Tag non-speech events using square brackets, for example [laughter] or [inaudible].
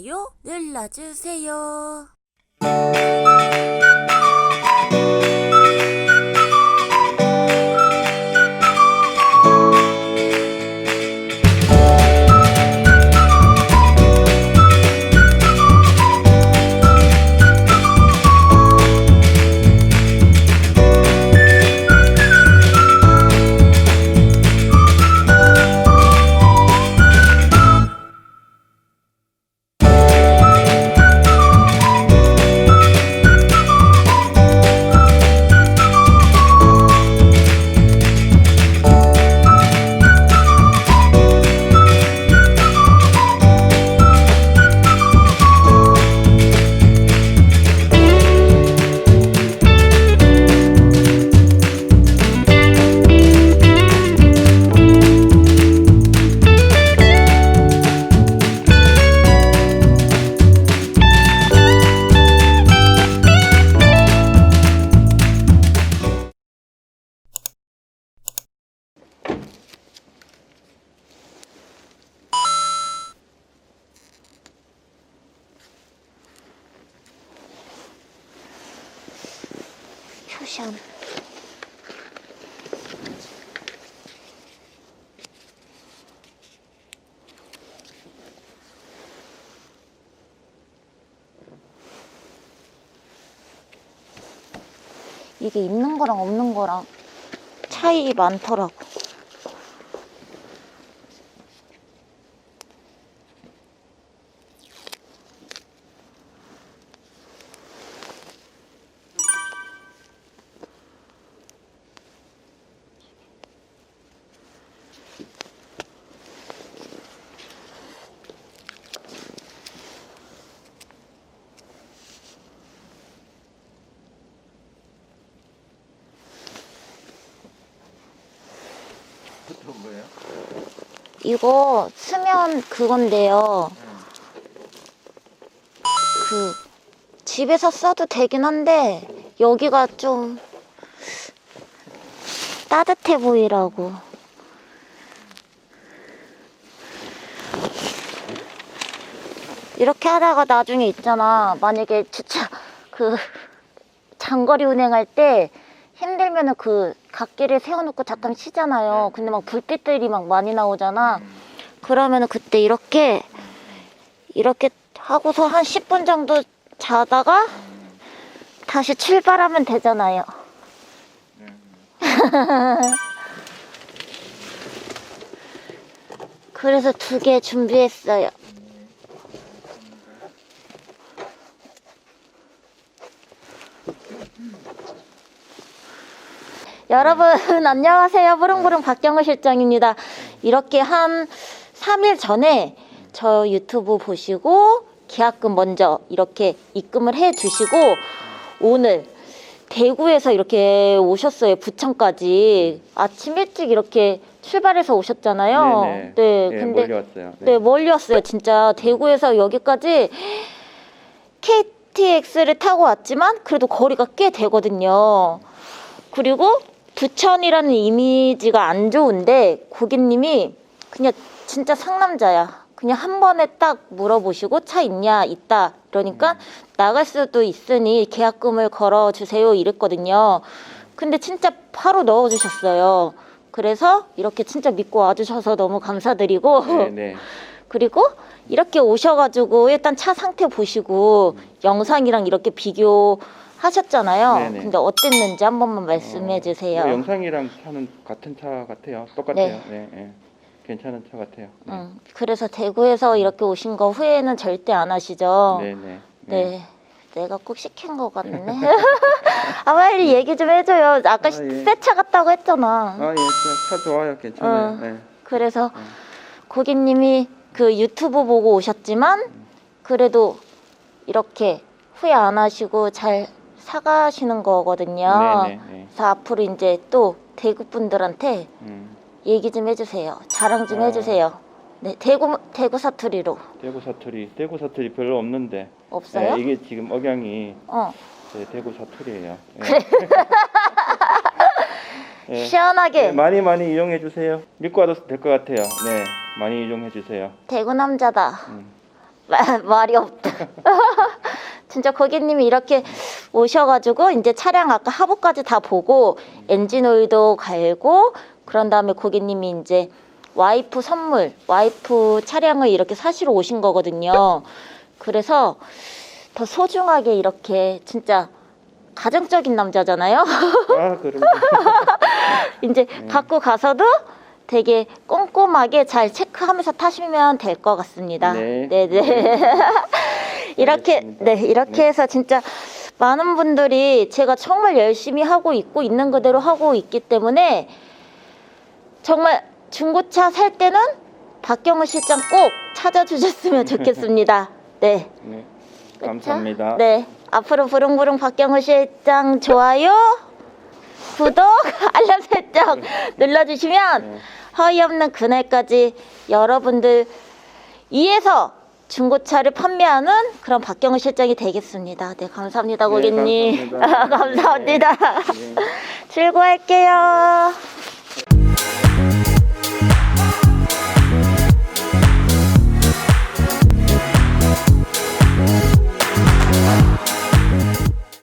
좋아요 눌러주세요. 효샴. 이게 있는 거랑 없는 거랑 차이 많더라고. 어떤 거예요? 이거 쓰면 그건데요. 그 집에서 써도 되긴 한데 여기가 좀 따뜻해 보이라고. 이렇게 하다가 나중에 있잖아. 만약에 주차 그 장거리 운행할 때 힘들면은 그 갓길에 세워놓고 잠깐 쉬잖아요. 근데 막 불빛들이 막 많이 나오잖아. 그러면은 그때 이렇게 이렇게 하고서 한 10분 정도 자다가 다시 출발하면 되잖아요. [laughs] 그래서 두 개 준비했어요. 여러분 [laughs] 안녕하세요. 부릉부릉 박경호 실장입니다. 이렇게 한 3일 전에 저 유튜브 보시고 계약금 먼저 이렇게 입금을 해 주시고 오늘 대구에서 이렇게 오셨어요. 부천까지 아침 일찍 이렇게 출발해서 오셨잖아요. 네네. 네, 네, 근데 멀리 왔어요. 네, 멀리 왔어요. 진짜 대구에서 여기까지 KTX를 타고 왔지만 그래도 거리가 꽤 되거든요. 그리고 부천이라는 이미지가 안 좋은데 고객님이 그냥 진짜 상남자야. 그냥 한 번에 딱 물어보시고 차 있냐 있다 그러니까 나갈 수도 있으니 계약금을 걸어 주세요 이랬거든요. 근데 진짜 바로 넣어 주셨어요. 그래서 이렇게 진짜 믿고 와주셔서 너무 감사드리고 네, [laughs] 네. 그리고 이렇게 오셔가지고 일단 차 상태 보시고 영상이랑 이렇게 비교 하셨잖아요. 네네. 근데 어땠는지 한 번만 말씀해 어, 주세요. 이거 영상이랑 차는 같은 차 같아요. 똑같아요. 네, 네. 괜찮은 차 같아요. 네. 응, 그래서 대구에서 이렇게 오신 거 후회는 절대 안 하시죠? 네, 네. 네. 내가 꼭 시킨 것 같네. [laughs] [laughs] 아, 빨리 얘기 좀 해줘요. 아까 아, 예. 새차 같다고 했잖아. 아, 예, 차, 차 좋아요. 괜찮아요. 어. 네. 그래서 고객님이 그 유튜브 보고 오셨지만 그래도 이렇게 후회 안 하시고 잘 사가시는 거거든요. 네, 네, 네. 그래서 앞으로 이제 또 대구 분들한테 음, 얘기 좀 해주세요. 자랑 좀 어. 해주세요. 네, 대구 대구 사투리로 대구 사투리, 대구 사투리 별로 없는데. 없어요? 네, 이게 지금 억양이 어, 네, 대구 사투리예요. 네. [laughs] 네. 시원하게 네, 많이 많이 이용해 주세요. 믿고 와도 될 것 같아요. 네, 많이 이용해 주세요. 대구 남자다. 음. 마- 말이 없다. [laughs] 진짜 고객님이 이렇게 오셔가지고 이제 차량 아까 하부까지 다 보고 엔진 오일도 갈고 그런 다음에 고객님이 이제 와이프 선물, 와이프 차량을 이렇게 사시러 오신 거거든요. 그래서 더 소중하게 이렇게 진짜 가정적인 남자잖아요. 아, 그럼 [laughs] 이제 갖고 가서도 되게 꼼꼼하게 잘 체크하면서 타시면 될 것 같습니다. 네. 네, 네. 이렇게. 네, 이렇게 네. 해서 진짜 많은 분들이 제가 정말 열심히 하고 있고 있는 그대로 하고 있기 때문에 정말 중고차 살 때는 박경호 실장 꼭 찾아주셨으면 [laughs] 좋겠습니다. 네. 네. 감사합니다. 네. 앞으로 부릉부릉 박경호 실장 좋아요, 구독, [laughs] 알람 설정 눌러주시면 네. 허위 없는 그날까지 여러분들 위해서 중고차를 판매하는 그런 박경호 실장이 되겠습니다. 네, 감사합니다, 네, 고객님. 감사합니다. [laughs] 감사합니다. 네. [laughs] 출고할게요.